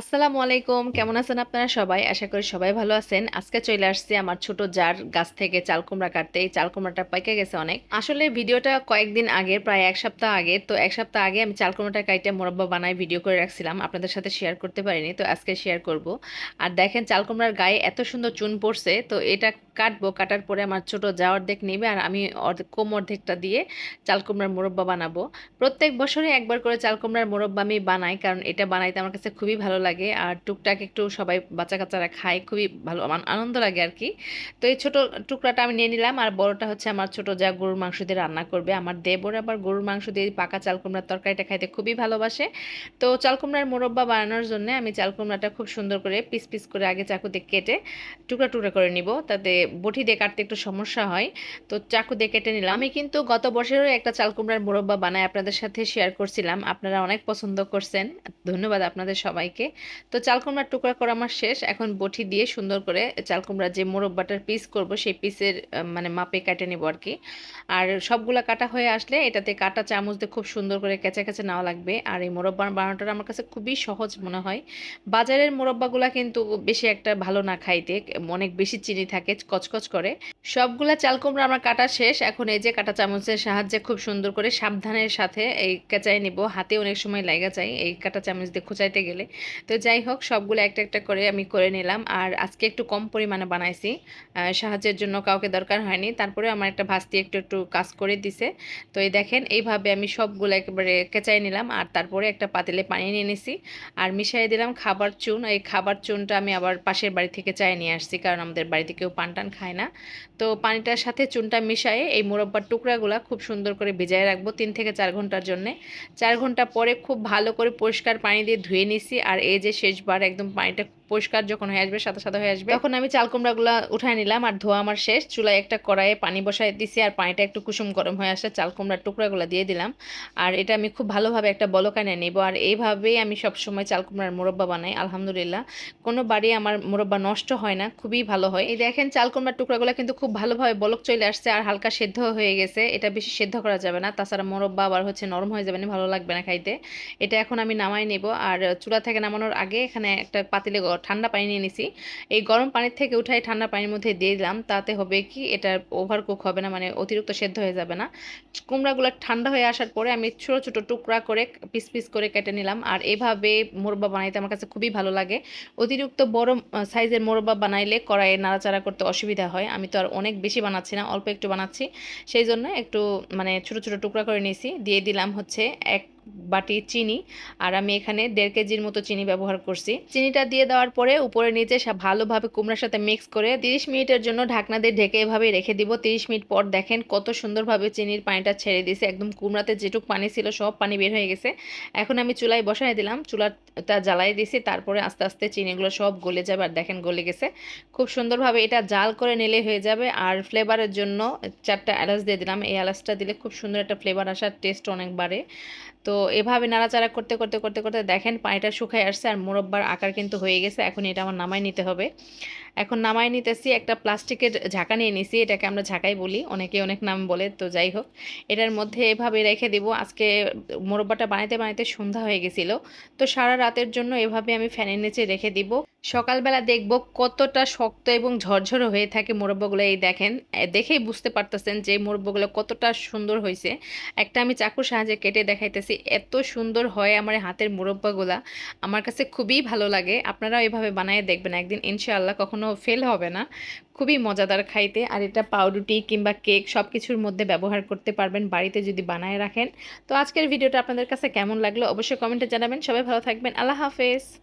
আসসালামু আলাইকুম। কেমন আছেন আপনারা সবাই? আশা করি সবাই ভালো আছেন। আজকে চলে আসছি আমার ছোট জার গাছ থেকে চাল কুমড়া কাটতে। এই চাল কুমড়াটা পাইকে গেছে অনেক। আসলে ভিডিওটা কয়েকদিন আগে, প্রায় এক সপ্তাহ আগে, তো এক সপ্তাহ আগে আমি চাল কুমড়াটা কাইটে মোরব্বা বানাই ভিডিও করে রাখছিলাম। আপনাদের সাথে শেয়ার করতে পারিনি, তো আজকে শেয়ার করব। আর দেখেন, চাল কুমড়ার গায়ে এত সুন্দর চুন পড়ছে, তো এটা কাটবো। কাটার পরে আমার ছোট যা অর্ধেক নেবে আর আমি অর্ধেক কম অর্ধেকটা দিয়ে চাল কুমড়ার মোরব্বা বানাবো। প্রত্যেক বছরে একবার করে চাল কুমড়ার মোরব্বা আমি বানাই, কারণ এটা বানাইতে আমার কাছে খুবই ভালো লাগে আর টুকটাক একটু সবাই বাচ্চা কাচ্চারা খায়, খুবই ভালো আনন্দ লাগে আর কি তো এই ছোট টুকরাটা আমি নিয়ে নিলাম আর বড়টা হচ্ছে আমার ছোট যা গরুর মাংস দিয়ে রান্না করবে। আমার দেবর আবার গরুর মাংস দিয়ে পাকা চাল কুমড়ার তরকারিটা খাইতে খুবই ভালোবাসে। তো চাল কুমড়ার মোরব্বা বানানোর জন্য আমি চাল কুমড়াটা খুব সুন্দর করে পিস পিস করে আগে চাকুতে কেটে টুকরা টুকরা করে নিব। তাতে বটি দিয়ে কাটতে একটু সমস্যা হয়। তো চাকু দিয়ে কেটে নিলাম। আমি কিন্তু গত বছরেও একটা চাল কুমড়ার মোরব্বা বানাই আপনাদের সাথে শেয়ার করছিলাম। আপনারা অনেক পছন্দ করছেন। ধন্যবাদ আপনাদের সবাইকে। তো চাল কুমড়ার টুকরা করা আমার শেষ। এখন বটি দিয়ে সুন্দর করে চাল কুমড়ার যে মোরব্বাটার পিস করব, সেই পিসের মানে মাপে কেটে নেব আর কি। আর সবগুলা কাটা হয়ে আসলে এটাতে কাটা চামচ দিয়ে খুব সুন্দর করে কেঁচা কেঁচে নেওয়া লাগবে। আর এই মোরব্বা বানানোটা আমার কাছে খুবই সহজ মনে হয়। বাজারের মোরব্বাগুলা কিন্তু বেশি একটা ভালো না খাইতে, অনেক বেশি চিনি থাকে, কচকচ করে। সবগুলা চাল কুমড়া আমার কাটা শেষ। এখন এই যে কাটা চামচের সাহায্যে খুব সুন্দর করে সাবধানের সাথে এই কেঁচাই নিব। হাতে অনেক সময় লাগা যায় এই কাটা চামচ দিয়ে খোঁচাইতে গেলে। তো যাই হোক, সবগুলো একটা একটা করে আমি করে নিলাম। আর আজকে একটু কম পরিমাণে বানাইছি। সাহায্যের জন্য কাউকে দরকার হয়নি। তারপরে আমার একটা ভাস্তি একটু একটু কাজ করে দিছে। তো এই দেখেন, এইভাবে আমি সবগুলো একেবারে কেচাই নিলাম। আর তারপরে একটা পাতিলে পানি নিয়ে নিছি। আর মিশিয়ে দিলাম খাবার চুন। এই খাবার চুনটা আমি আবার পাশের বাড়ি থেকে চাই নিয়ে আসছি, কারণ আমাদের বাড়িতে কেউ পান টান খায় না। তো পানিটার সাথে চুনটা মিশায়ে এই মোরব্বার টুকরাগুলো খুব সুন্দর করে ভিজায় রাখব তিন থেকে চার ঘণ্টার জন্যে। চার ঘণ্টা পরে খুব ভালো করে পরিষ্কার পানি দিয়ে ধুয়ে নিছি। আর এই যে শেষবার একদম পানিটা পরিষ্কার যখন হয়ে আসবে, সাদা সাদা হয়ে আসবে। তখন আমি চাল কুমড়াগুলো উঠায় নিলাম আর ধোয়া আমার শেষ। চুলায় একটা কড়াইয়ে পানি বসাই দিছি আর পানিটা একটু কুসুম গরম হয়ে আসে, চাল কুমড়ার টুকরাগুলো দিয়ে দিলাম। আর এটা আমি খুব ভালোভাবে একটা বলকানে নেব আর এইভাবেই আমি সবসময় চাল কুমড়ার মোরব্বা বানাই, আলহামদুলিল্লাহ। কোনো বাড়ি আমার মোরব্বা নষ্ট হয় না, খুবই ভালো হয়। এই দেখেন চাল কুমড়ার টুকরাগুলো কিন্তু খুব ভালোভাবে বলক চলে আসছে আর হালকা সেদ্ধ হয়ে গেছে। এটা বেশি সেদ্ধ করা যাবে না, তাছাড়া মোরব্বা আবার হচ্ছে নরম হয়ে যাবে না ভালো লাগবে না খাইতে। এটা এখন আমি নামাই নেব আর চুলা থেকে নামানোর আগে এখানে একটা পাতিলে ঠান্ডা পানি নিয়ে নিছি। এই গরম পানির থেকে উঠাই ঠান্ডা পানির মধ্যে দিয়ে দিলাম, তাতে হবে কি এটা ওভার কুক হবে না মানে অতিরিক্ত সেদ্ধ হয়ে যাবে না। কুমড়াগুলো ঠান্ডা হয়ে আসার পরে আমি ছোটো ছোটো টুকরা করে পিস পিস করে কেটে নিলাম। আর এভাবে মোরব্বা বানাইতে আমার কাছে খুবই ভালো লাগে। অতিরিক্ত বড় সাইজের মোরব্বা বানাইলে কড়াইয়ে নাড়াচাড়া করতে অসুবিধা হয়। আমি তো আর অনেক বেশি বানাচ্ছি না, অল্প একটু বানাচ্ছি। সেই জন্য একটু মানে ছোটো ছোটো টুকরা করে নিয়েছি। দিয়ে দিলাম হচ্ছে এক বাটি চিনি আর আমি এখানে দেড় কেজির মতো চিনি ব্যবহার করছি। চিনিটা দিয়ে দেওয়ার পরে উপরে নিচে ভালোভাবে কুমড়ার সাথে মিক্স করে তিরিশ মিনিটের জন্য ঢাকনা দিয়ে ঢেকে এভাবে রেখে দিব। তিরিশ মিনিট পর দেখেন কত সুন্দরভাবে চিনির পানিটা ছেড়ে দিয়েছে। একদম কুমড়াতে যেটুক পানি ছিল সব পানি বের হয়ে গেছে। এখন আমি চুলায় বসাই দিলাম। চুলাটা জ্বালাই দিয়েছি তারপরে আস্তে আস্তে চিনিগুলো সব গলে যাবে। আর দেখেন গলে গেছে। খুব সুন্দরভাবে এটা জাল করে নিলে হয়ে যাবে। আর ফ্লেভারের জন্য চারটা এলাচ দিয়ে দিলাম। এই এলাচটা দিলে খুব সুন্দর একটা ফ্লেভার আসার টেস্ট অনেক বাড়ে। তো এভাবে নাড়াচাড়া করতে করতে করতে করতে দেখেন পানিটা শুকায় আসছে। আর মোরব্বার আকার কিন্তু হয়ে গেছে। এখন এটা আমার নামায় নিতে হবে। এখন নামাই নিতেছি, একটা প্লাস্টিকের ঝাঁকা নিয়ে নিছি, এটাকে আমরা ঝাঁকাই বলি, অনেকে অনেক নাম বলে, তো যাই হোক, এটার মধ্যে এভাবে রেখে দিব, আজকে মোরব্বাটা বানাইতে বানাইতে সন্ধ্যা হয়ে গেছিল, তো সারা রাতের জন্য এভাবে আমি ফ্যানের নিচে রেখে দিব, সকালবেলা দেখব কতটা শক্ত এবং ঝরঝর হয়ে থাকে মোরব্বাগুলো, এই দেখেন দেখেই বুঝতে পারতেছেন যে মোরব্বাগুলো কতটা সুন্দর হয়েছে, একটা আমি চাকুর সাহায্যে কেটে দেখাইতেছি, এত সুন্দর হয় আমার হাতের মোরব্বাগুলা, আমার কাছে খুবই ভালো লাগে, আপনারাও এভাবে বানিয়ে দেখবেন একদিন, ইনশাআল্লাহ কখনো ফেল হবে না। খুবই মজাদার খাইতে। আর এটা পাউরুটি কিংবা কেক সব কিছুর মধ্যে ব্যবহার করতে পারবেন বাড়িতে যদি বানায় রাখেন। তো আজকের ভিডিওটা আপনাদের কাছে কেমন লাগল অবশ্যই কমেন্টে জানাবেন। সবাই ভালো থাকবেন। আল্লাহ হাফেজ।